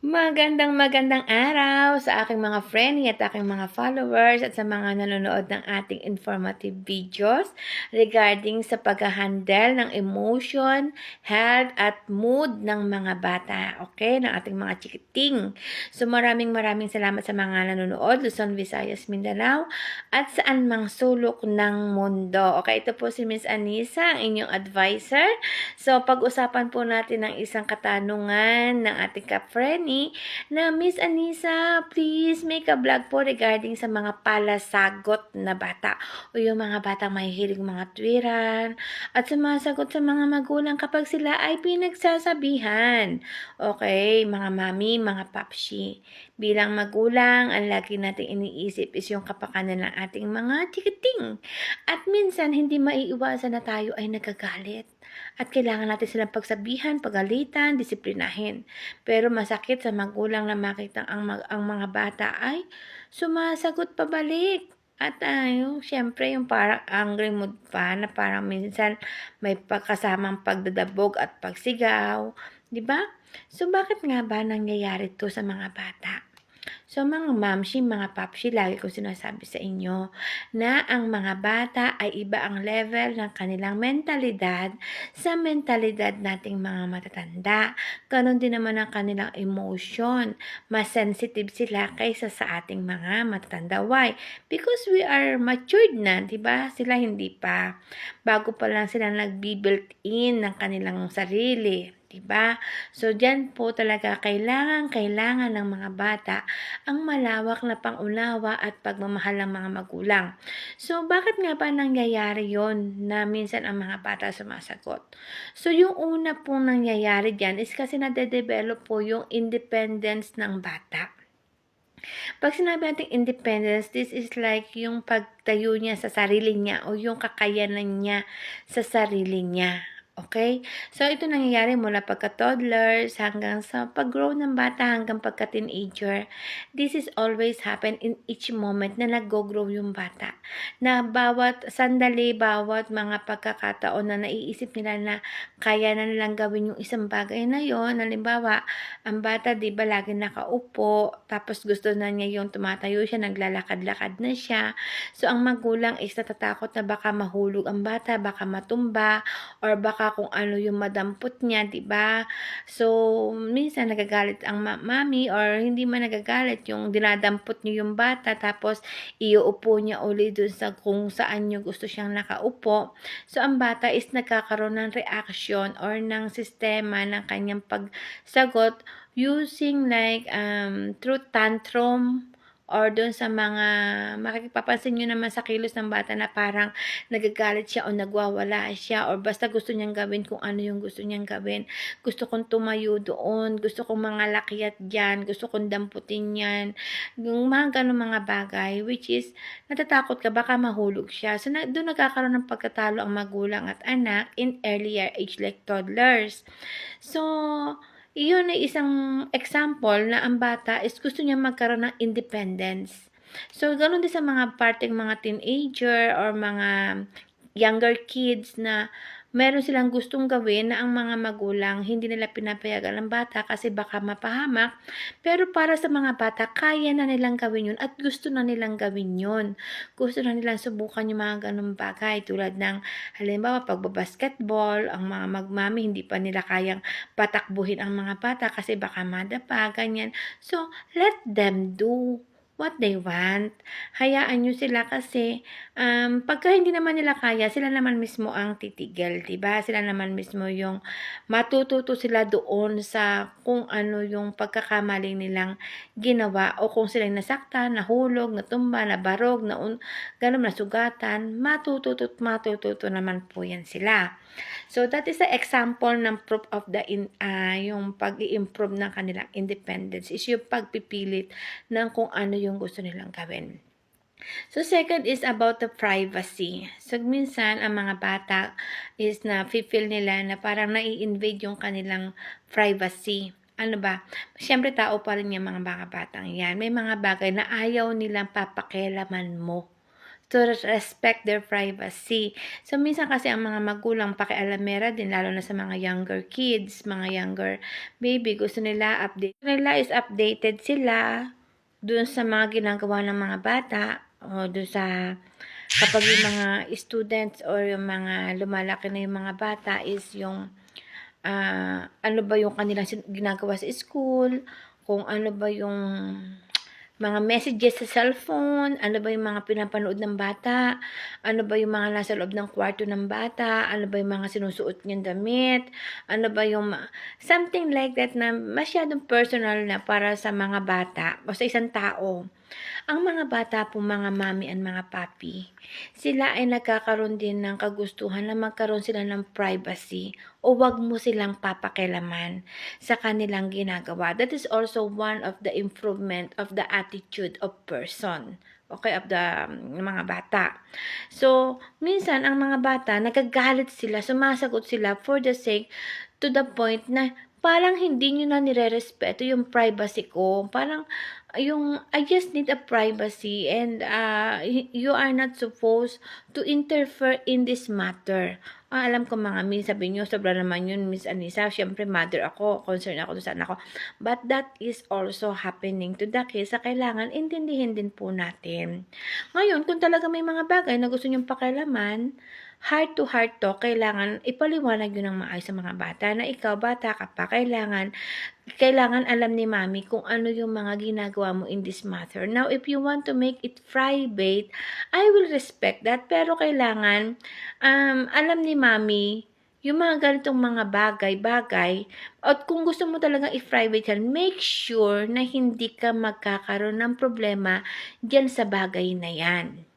Magandang magandang araw sa aking mga friend at aking mga followers at sa mga nanonood ng ating informative videos regarding sa pag-handle ng emotion, health at mood ng mga bata, okay? Ng ating mga chikiting. So maraming maraming salamat sa mga nanonood, Luzon, Visayas, Mindanao at saan mang sulok ng mundo. Okay, ito po si Miss Anisa, ang inyong advisor. So pag-usapan po natin ng isang katanungan ng ating ka-friend na Miss Anisa, please make a vlog po regarding sa mga palasagot na bata o yung mga batang mahihilig mga twiran at sumasagot sa mga magulang kapag sila ay pinagsasabihan. Okay, mga mami, mga papshi. Bilang magulang, ang lagi nating iniisip is yung kapakanan ng ating mga tikiting. At minsan, hindi maiiwasan na tayo ay nagagalit. At kailangan natin silang pagsabihan, pagalitan, disiplinahin. Pero masakit sa magulang na makita ang, mag- ang mga bata ay sumasagot pabalik. At uh, syempre, yung parang angry mood pa na parang minsan may pagkasamang pagdadabog at pagsigaw. Ba? So, bakit nga ba nangyayari to sa mga bata? So mga mamshi, mga papshi, lagi ko sinasabi sa inyo na ang mga bata ay iba ang level ng kanilang mentalidad sa mentalidad nating mga matatanda. Ganon din naman ang kanilang emotion. Mas sensitive sila kaysa sa ating mga matatanda. Why? Because we are matured na, di ba? Sila hindi pa. Bago pa lang sila nag-built in ng kanilang sarili. Diba? So, dyan po talaga kailangan, kailangan ng mga bata ang malawak na pangunawa at pagmamahal ng mga magulang. So, bakit nga ba nangyayari yon na minsan ang mga bata sumasagot? So, yung una pong nangyayari dyan is kasi nade-develop po yung independence ng bata. Pag sinabi natin independence, this is like yung pagtayo niya sa sarili niya o yung kakayanan niya sa sarili niya. Okay? So, ito nangyayari mula pagka-toddlers hanggang sa pag-grow ng bata hanggang pagka-teenager. This is always happen in each moment na nag-grow yung bata. Na bawat sandali, bawat mga pagkakataon na naiisip nila na kaya na nilang gawin yung isang bagay na yon Halimbawa, ang bata, di ba, lagi nakaupo, tapos gusto na niya yung tumatayo siya, naglalakad-lakad na siya. So, ang magulang is natatakot na baka mahulog ang bata, baka matumba, or baka kung ano yung madampot niya, 'di ba? So, minsan nagagalit ang ma- mami or hindi man nagagalit yung dinadampot niyo yung bata tapos iuupo niya uli dun sa kung saan niyo gusto siyang nakaupo. So, ang bata is nagkakaroon ng reaction or ng sistema ng kanyang pagsagot using like um, through tantrum or doon sa mga makipapansin nyo naman sa kilos ng bata na parang nagagalit siya o nagwawala siya or basta gusto niyang gawin kung ano yung gusto niyang gawin. Gusto kong tumayo doon, gusto kong mga lakyat dyan, gusto kong damputin yan. Yung mga ganun mga bagay which is natatakot ka baka mahulog siya. So na, doon nagkakaroon ng pagkatalo ang magulang at anak in earlier age like toddlers. So, iyon ay isang example na ang bata is gusto niya magkaroon ng independence. So, ganun din sa mga parting mga teenager or mga younger kids na meron silang gustong gawin na ang mga magulang hindi nila pinapayagan ng bata kasi baka mapahamak. Pero para sa mga bata, kaya na nilang gawin yun at gusto na nilang gawin yun. Gusto na nilang subukan yung mga ganong bagay tulad ng halimbawa pagbabasketball, ang mga magmami hindi pa nila kayang patakbuhin ang mga bata kasi baka madapa, ganyan. So, let them do what they want. Hayaan nyo sila kasi um, pagka hindi naman nila kaya, sila naman mismo ang titigil, 'di ba? Sila naman mismo yung matututo sila doon sa kung ano yung pagkakamali nilang ginawa o kung sila nasaktan, nahulog, natumba, nabarog, na ganun nasugatan, matututo matututo naman po yan sila. So that is the example ng proof of the in uh, yung pag-i-improve ng kanilang independence is yung pagpipilit ng kung ano yung gusto nilang gawin. So, second is about the privacy. So, minsan, ang mga bata is na feel nila na parang nai-invade yung kanilang privacy. Ano ba? Siyempre, tao pa rin yung mga mga batang yan. May mga bagay na ayaw nilang papakialaman mo to respect their privacy. So, minsan kasi ang mga magulang pakialamera din, lalo na sa mga younger kids, mga younger baby, gusto nila update. Gusto nila is updated sila dun sa mga ginagawa ng mga bata o dun sa kapag yung mga students or yung mga lumalaki na yung mga bata is yung ah, ano ba yung kanilang ginagawa sa school, kung ano ba yung mga messages sa cellphone, ano ba yung mga pinapanood ng bata, ano ba yung mga nasa loob ng kwarto ng bata, ano ba yung mga sinusuot niyang damit, ano ba yung something like that na masyadong personal na para sa mga bata o sa isang tao. Ang mga bata po, mga mami and mga papi, sila ay nagkakaroon din ng kagustuhan na magkaroon sila ng privacy o wag mo silang papakilaman sa kanilang ginagawa. That is also one of the improvement of the attitude of person. Okay, of the um, mga bata. So, minsan ang mga bata, nagagalit sila, sumasagot sila for the sake to the point na parang hindi nyo na nire-respeto yung privacy ko. Parang yung I just need a privacy and uh, you are not supposed to interfere in this matter. Ah, alam ko mga min, sabi nyo, sobra naman yun, Miss Anissa. Siyempre, mother ako, concern ako sa anak ko. But that is also happening to the. Sa kailangan, intindihin din po natin. Ngayon, kung talaga may mga bagay na gusto nyong pakialaman, heart to heart to, kailangan ipaliwanag yun ng maayos sa mga bata na ikaw, bata ka pa, kailangan kailangan alam ni mami kung ano yung mga ginagawa mo in this matter. Now, if you want to make it private, I will respect that. Pero kailangan, um, alam ni mami, yung mga ganitong mga bagay-bagay, at kung gusto mo talaga i-private yan, make sure na hindi ka magkakaroon ng problema dyan sa bagay na yan.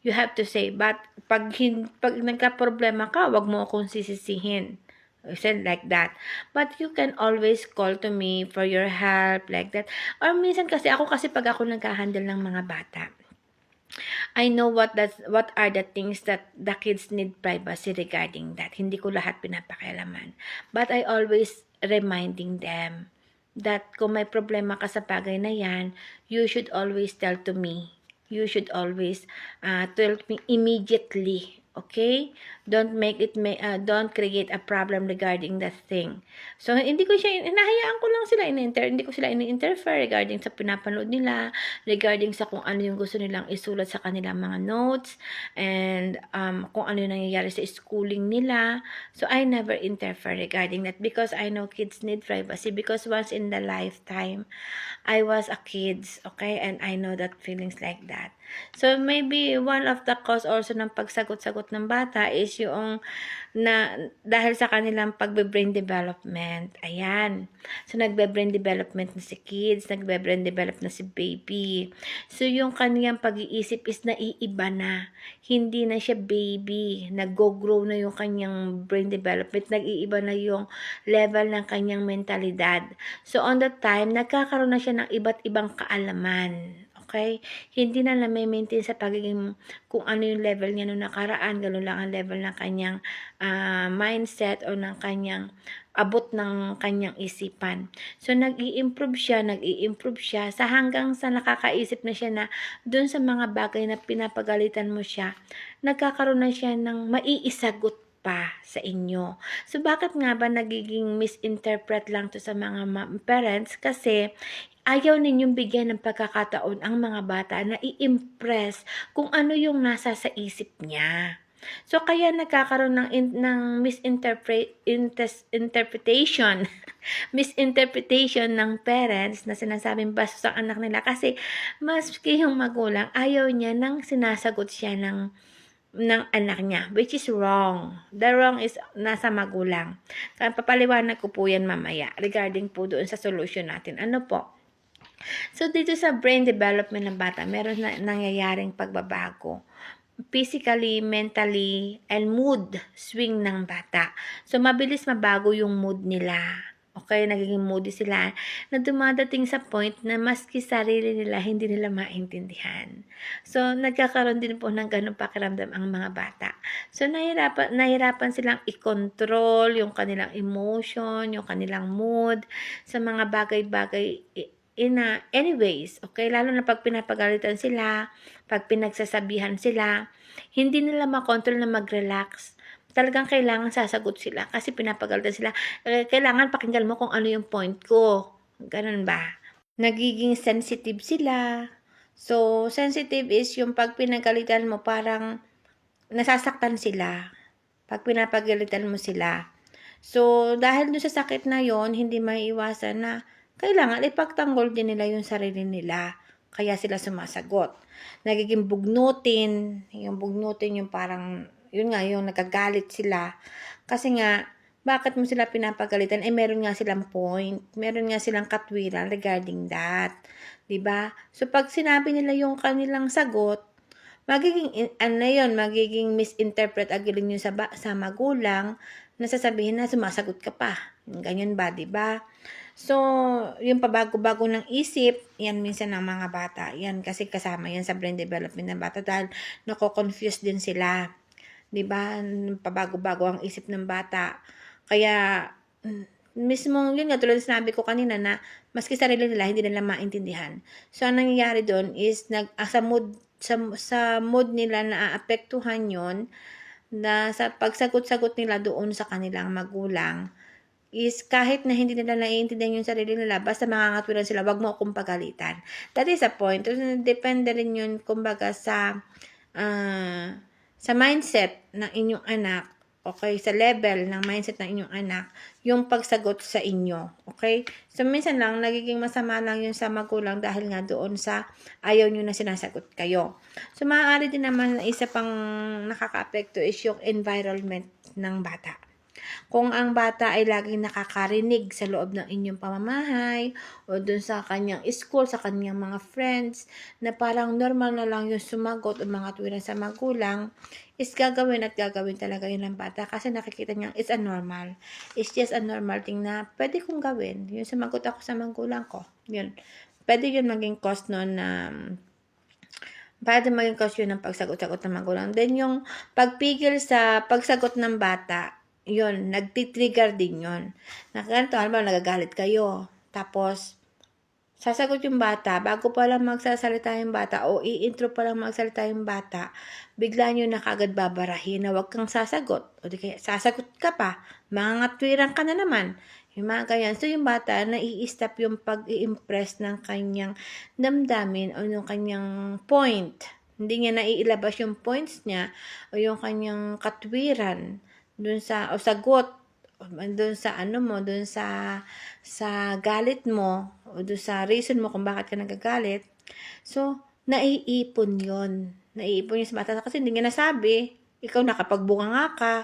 You have to say, but pag, hin- pag nagka-problema ka, wag mo akong sisisihin. Said like that. But you can always call to me for your help, like that. Or minsan kasi, ako kasi pag ako nagka-handle ng mga bata, I know what that's, what are the things that the kids need privacy regarding that. Hindi ko lahat pinapakialaman. But I always reminding them that kung may problema ka sa bagay na yan, you should always tell to me. You should always uh, tell me immediately. Okay? Don't make it, ma- uh, don't create a problem regarding that thing. So, hindi ko siya, hinahayaan ko lang sila, in-inter, hindi ko sila in-interfere regarding sa pinapanood nila, regarding sa kung ano yung gusto nilang isulat sa kanilang mga notes, and um, kung ano yung nangyayari sa schooling nila. So, I never interfere regarding that because I know kids need privacy because once in the lifetime, I was a kids, okay? And I know that feelings like that. So, maybe one of the cause also ng pagsagot-sagot ng bata is yung na dahil sa kanilang pagbe-brain development. Ayan. So, nagbe-brain development na si kids, nagbe-brain develop na si baby. So, yung kaniyang pag-iisip is naiiba na. Hindi na siya baby. Nag-grow na yung kanyang brain development. Nag-iiba na yung level ng kanyang mentalidad. So, on that time, nagkakaroon na siya ng iba't ibang kaalaman. Okay? Hindi na na maintain sa pagiging kung ano yung level niya nung nakaraan, ganun lang ang level ng kanyang ah, mindset o ng kanyang abot ng kanyang isipan. So, nag-i-improve siya, nag-i-improve siya sa hanggang sa nakakaisip na siya na dun sa mga bagay na pinapagalitan mo siya, nagkakaroon na siya ng maiisagot pa sa inyo. So, bakit nga ba nagiging misinterpret lang to sa mga parents? Kasi, ayaw ninyong bigyan ng pagkakataon ang mga bata na i-impress kung ano yung nasa sa isip niya. So, kaya nagkakaroon ng, in, ng misinterpret, interpretation, misinterpretation ng parents na sinasabing basta sa anak nila kasi maski yung magulang, ayaw niya nang sinasagot siya ng ng anak niya, which is wrong. The wrong is nasa magulang. Kaya papaliwanag ko po yan mamaya regarding po doon sa solution natin. Ano po? So, dito sa brain development ng bata, meron na nangyayaring pagbabago physically, mentally, and mood swing ng bata. So, mabilis mabago yung mood nila. Okay, nagiging moody sila na dumadating sa point na maski sarili nila hindi nila maintindihan. So, nagkakaroon din po ng ganong pakiramdam ang mga bata. So, nahirapan, nahirapan silang i-control yung kanilang emotion, yung kanilang mood sa mga bagay-bagay in a anyways, okay? Lalo na pag pinapagalitan sila, pag pinagsasabihan sila, hindi nila makontrol na mag-relax. Talagang kailangan sasagot sila kasi pinapagalitan sila. Eh, kailangan pakinggan mo kung ano yung point ko. Ganun ba? Nagiging sensitive sila. So, sensitive is yung pag pinagalitan mo parang nasasaktan sila. Pag pinapagalitan mo sila. So, dahil dun sa sakit na yon hindi maiiwasan na kailangan ipagtanggol din nila yung sarili nila. Kaya sila sumasagot. Nagiging bugnutin. Yung bugnutin yung parang, yun nga, yung nagagalit sila. Kasi nga, bakit mo sila pinapagalitan? Eh, meron nga silang point. Meron nga silang katwiran regarding that. ba? So, pag sinabi nila yung kanilang sagot, magiging, in- ano yun, magiging misinterpret agaling yun sa, sa magulang na sasabihin na sumasagot ka pa. Ganyan ba, ba? So, yung pabago-bago ng isip, yan minsan ng mga bata. Yan kasi kasama yan sa brain development ng bata dahil nako-confuse din sila. 'Di ba? Pabago-bago ang isip ng bata. Kaya, mismo, yun nga, tulad sinabi ko kanina na, maski sarili nila, hindi nila maintindihan. So, ang nangyayari doon is, nag, ah, sa mood, sa, sa mood nila na aapektuhan yon na sa pagsagot-sagot nila doon sa kanilang magulang, is kahit na hindi nila naiintindihan yung sarili nila, basta makakatwiran sila, wag mo akong pagalitan. That is a point. So, depende rin yun, kumbaga, sa, ah, sa mindset ng inyong anak, okay, sa level ng mindset ng inyong anak, yung pagsagot sa inyo, okay? So, minsan lang, nagiging masama lang yun sa magulang dahil nga doon sa ayaw nyo na sinasagot kayo. So, maaari din naman na isa pang nakaka-apekto is yung environment ng bata. Kung ang bata ay laging nakakarinig sa loob ng inyong pamamahay o dun sa kanyang school, sa kanyang mga friends, na parang normal na lang yung sumagot o mga tuwiran sa magulang, is gagawin at gagawin talaga yun ng bata kasi nakikita niya it's a normal. It's just a normal thing na pwede kong gawin. Yung sumagot ako sa magulang ko. Yun. Pwede yun maging cause nun na pwede maging cause yun ng pagsagot-sagot ng magulang. Then yung pagpigil sa pagsagot ng bata, yun, nagtitrigger din yun. Na ganito, halimbawa, nagagalit kayo. Tapos, sasagot yung bata, bago pa lang magsasalita yung bata, o i-intro pa lang magsalita yung bata, bigla nyo na kagad babarahin na huwag kang sasagot. O di kaya, sasagot ka pa, mangangatwiran ka na naman. Yung mga ganyan. So, yung bata, nai-stop yung pag-i-impress ng kanyang damdamin o yung kanyang point. Hindi niya naiilabas yung points niya o yung kanyang katwiran dun sa, o sagot, dun sa ano mo, dun sa, sa galit mo, o dun sa reason mo kung bakit ka nagagalit. So, naiipon yon Naiipon yun sa bata kasi hindi niya nasabi. Ikaw nakapagbunga nga ka,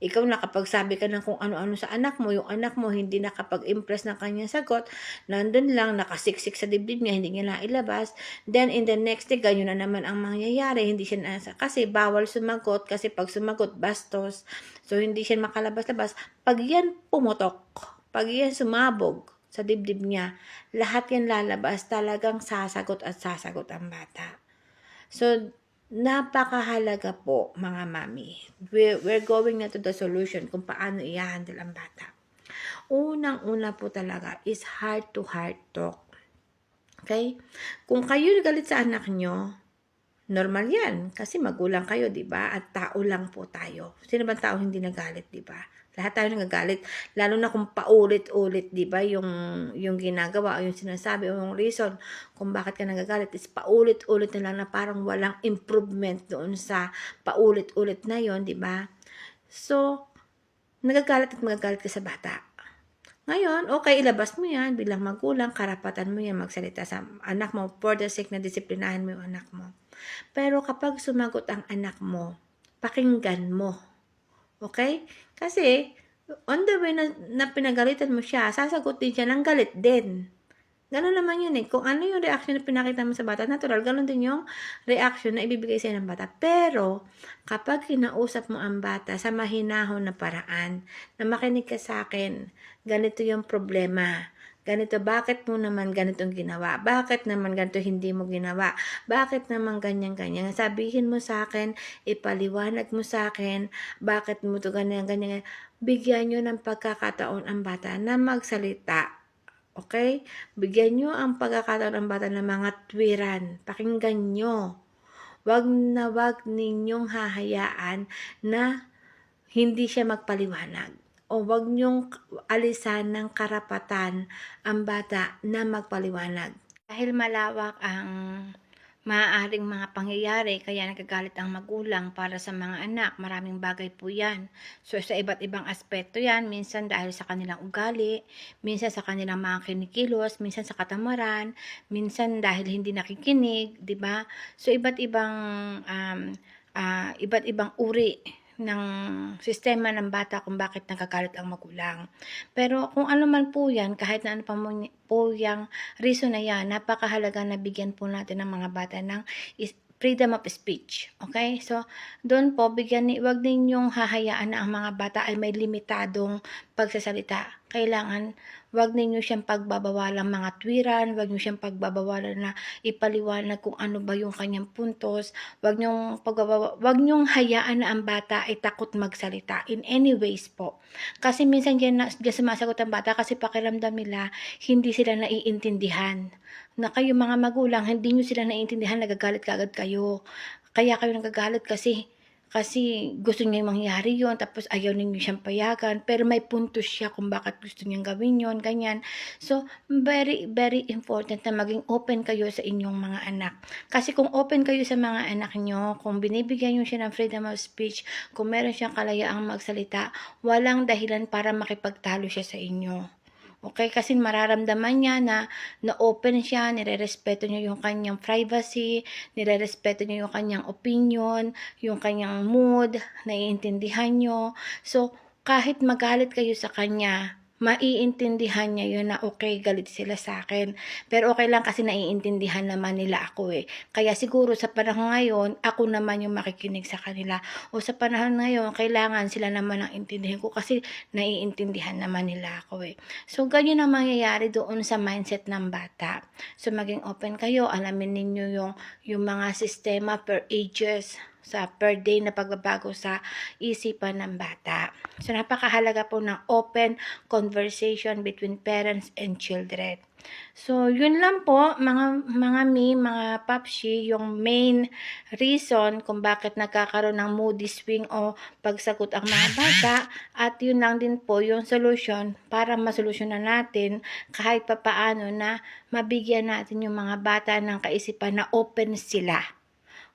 ikaw nakapagsabi ka ng kung ano-ano sa anak mo, yung anak mo hindi nakapag-impress ng kanyang sagot, nandun lang, nakasiksik sa dibdib niya, hindi niya nailabas, then in the next day, ganyan na naman ang mangyayari, hindi siya nasa, kasi bawal sumagot, kasi pag sumagot, bastos, so hindi siya makalabas-labas, pag yan pumutok, pag yan sumabog sa dibdib niya, lahat yan lalabas, talagang sasagot at sasagot ang bata. So, napakahalaga po mga mami. We're, going na to the solution kung paano i-handle ang bata. Unang-una po talaga is heart-to-heart talk. Okay? Kung kayo galit sa anak nyo, normal yan. Kasi magulang kayo, di ba? At tao lang po tayo. Sino ba tao hindi nagalit, di ba? Lahat tayo nagagalit. Lalo na kung paulit-ulit, di ba, yung, yung ginagawa o yung sinasabi o yung reason kung bakit ka nagagalit is paulit-ulit na lang na parang walang improvement doon sa paulit-ulit na yon di ba? So, nagagalit at magagalit ka sa bata. Ngayon, okay, ilabas mo yan bilang magulang, karapatan mo yan magsalita sa anak mo for the sake na disiplinahin mo yung anak mo. Pero kapag sumagot ang anak mo, pakinggan mo. Okay? Kasi, on the way na, na pinagalitan mo siya, sasagot din siya ng galit din. Ganun naman yun eh. Kung ano yung reaction na pinakita mo sa bata, natural, ganun din yung reaction na ibibigay sa'yo ng bata. Pero, kapag kinausap mo ang bata sa mahinahon na paraan, na makinig ka sa akin, ganito yung problema. Ganito, bakit mo naman ganitong ginawa? Bakit naman ganito hindi mo ginawa? Bakit naman ganyan-ganyan? Sabihin mo sa akin, ipaliwanag mo sa akin, bakit mo to ganyan-ganyan. Bigyan nyo ng pagkakataon ang bata na magsalita Okay? Bigyan nyo ang pagkakataon ng bata ng mga twiran. Pakinggan nyo. Wag na wag ninyong hahayaan na hindi siya magpaliwanag. O wag niyong alisan ng karapatan ang bata na magpaliwanag. Dahil malawak ang maaaring mga pangyayari kaya nagagalit ang magulang para sa mga anak. Maraming bagay po yan. So sa iba't ibang aspeto yan, minsan dahil sa kanilang ugali, minsan sa kanilang mga kinikilos, minsan sa katamaran, minsan dahil hindi nakikinig, 'di ba? So iba't ibang um, ah, iba't ibang uri ng sistema ng bata kung bakit nagagalit ang magulang. Pero kung ano man po yan, kahit na ano pa po yung reason na yan, napakahalaga na bigyan po natin ng mga bata ng is- freedom of speech. Okay? So, doon po, bigyan ni, wag ninyong hahayaan na ang mga bata ay may limitadong pagsasalita. Kailangan, wag ninyo siyang pagbabawalan mga twiran, wag niyo siyang pagbabawalan na ipaliwanag kung ano ba yung kanyang puntos, wag niyong pagbabawa, wag niyong hayaan na ang bata ay takot magsalita in any ways po. Kasi minsan diyan na diyan sumasagot ang bata kasi pakiramdam nila hindi sila naiintindihan. Na kayo mga magulang, hindi niyo sila naiintindihan, nagagalit kaagad kayo. Kaya kayo nagagalit kasi kasi gusto niya mangyari yon tapos ayaw ninyo siyang payagan pero may puntos siya kung bakit gusto niyang gawin yon ganyan. So very very important na maging open kayo sa inyong mga anak. Kasi kung open kayo sa mga anak niyo kung binibigyan niyo siya ng freedom of speech kung meron siyang kalayaang magsalita walang dahilan para makipagtalo siya sa inyo Okay, kasi mararamdaman niya na na-open siya, nirerespeto niya yung kanyang privacy, nirerespeto niya yung kanyang opinion, yung kanyang mood, naiintindihan niyo. So, kahit magalit kayo sa kanya, maiintindihan niya yun na okay, galit sila sa akin. Pero okay lang kasi naiintindihan naman nila ako eh. Kaya siguro sa panahon ngayon, ako naman yung makikinig sa kanila. O sa panahon ngayon, kailangan sila naman ang intindihin ko kasi naiintindihan naman nila ako eh. So, ganyan ang mangyayari doon sa mindset ng bata. So, maging open kayo, alamin ninyo yung, yung mga sistema per ages sa per day na pagbabago sa isipan ng bata. So, napakahalaga po ng open conversation between parents and children. So, yun lang po, mga, mga mi, mga papshi, yung main reason kung bakit nagkakaroon ng moody swing o pagsagot ang mga bata. At yun lang din po yung solution para masolusyonan natin kahit papaano na mabigyan natin yung mga bata ng kaisipan na open sila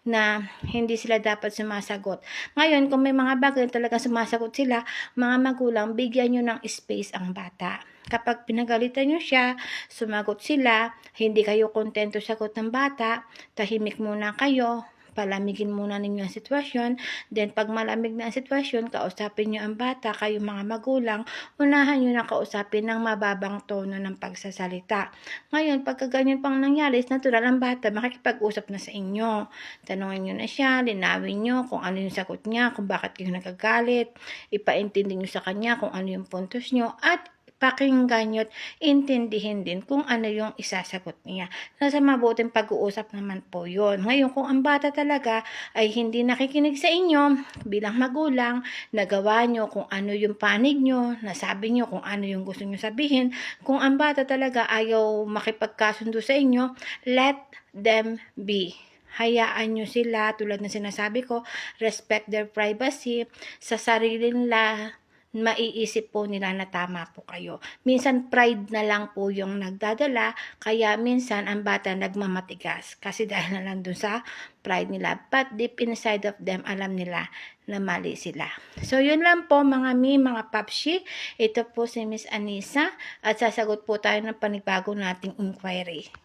na hindi sila dapat sumasagot. Ngayon, kung may mga bagay na talaga sumasagot sila, mga magulang, bigyan nyo ng space ang bata. Kapag pinagalitan nyo siya, sumagot sila, hindi kayo kontento sagot ng bata, tahimik muna kayo, palamigin muna ninyo ang sitwasyon. Then, pag malamig na ang sitwasyon, kausapin nyo ang bata, kayo mga magulang, unahan nyo na kausapin ng mababang tono ng pagsasalita. Ngayon, pagka ganyan pang nangyari, natural ang bata, makikipag-usap na sa inyo. Tanungin nyo na siya, linawin nyo kung ano yung sagot niya, kung bakit kayo nagagalit, ipaintindi nyo sa kanya kung ano yung puntos nyo, at pakinggan at intindihin din kung ano yung isasagot niya. Nasa mabuting pag-uusap naman po yun. Ngayon, kung ang bata talaga ay hindi nakikinig sa inyo bilang magulang, nagawa nyo kung ano yung panig nyo, nasabi nyo kung ano yung gusto nyo sabihin, kung ang bata talaga ayaw makipagkasundo sa inyo, let them be hayaan nyo sila, tulad na sinasabi ko, respect their privacy, sa sarili nila, maiisip po nila na tama po kayo. Minsan pride na lang po yung nagdadala, kaya minsan ang bata nagmamatigas kasi dahil na lang dun sa pride nila. But deep inside of them, alam nila na mali sila. So, yun lang po mga mi, mga papshi. Ito po si Miss Anisa at sasagot po tayo ng panibago nating inquiry.